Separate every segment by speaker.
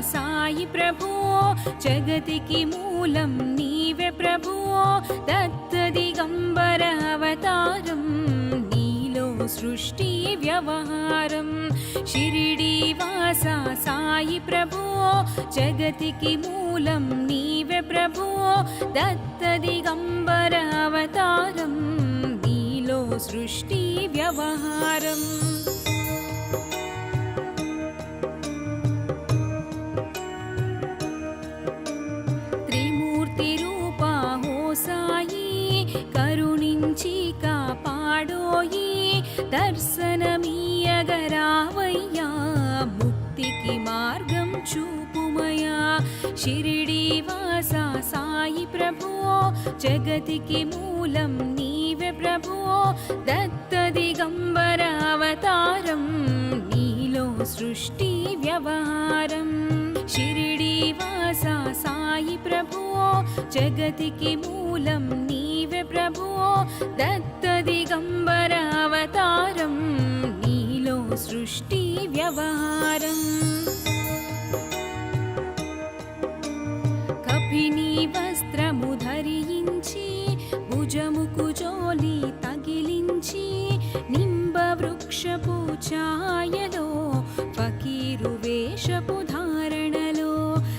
Speaker 1: Sai Prabowo? జగతికి మూలం నీవే ప్రభువో. దత్త దిగంబర అవతారం నీలో సృష్టి వ్యవహారం. షిరిడి వాస సాయి ప్రభువో జగతికి మూలం నీవే ప్రభువో. దత్త దిగంబర కరుణించి కాపాడోయి దర్శనమీయగరావయ్యా ముక్తికి మార్గం చూపుమయా షిరిడి వాస సాయి ప్రభువో జగతికి మూలం నీవే ప్రభువో దత్త దిగంబర అవతారం నీలో సృష్టి వ్యవహారం. షిరిడి వా సాయి ప్రభువో జగతికి మూలం నీవే ప్రభువో దత్త దిగంబర అవతారం నీలో సృష్టి వ్యవహారం. కపిని వస్త్రము ధరించి భుజముకు జోలి తగిలించి నింబ వృక్షపు ఛాయలో ఫకీరు వేషపు ధారణలో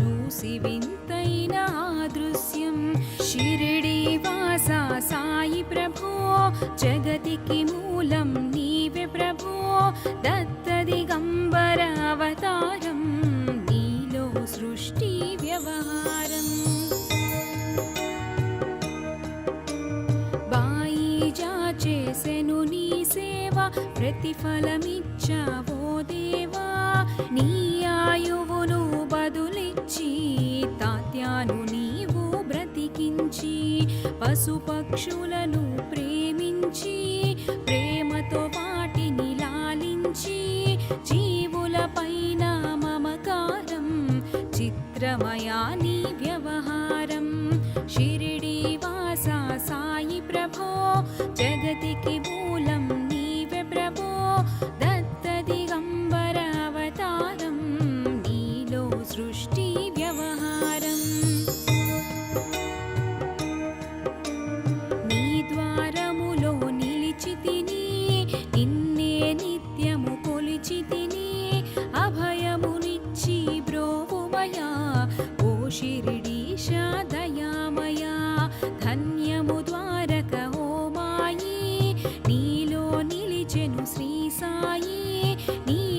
Speaker 1: చూసి వింతైన దృశ్యం. షిరిడి వాస సాయి ప్రభో జగతికి మూలం నీవే ప్రభో. దత్తదిగంబర అవతారం నీలో సృష్టి వ్యవహారం. బాయిజా చేసెను నీ సేవ ప్రతిఫలమిచ్చావో దేవా. నీ ఆయువును తాత్యాను నీవు బ్రతికించి పశుపక్షులను ప్రేమించి ప్రేమతో వాటిని లాలించి జీవుల పైన మమకారం చిత్రమయా నీ వ్యవహారం. షిరిడి వాస సాయి ప్రభో జగతికి మూలం నీవే ప్రభో 你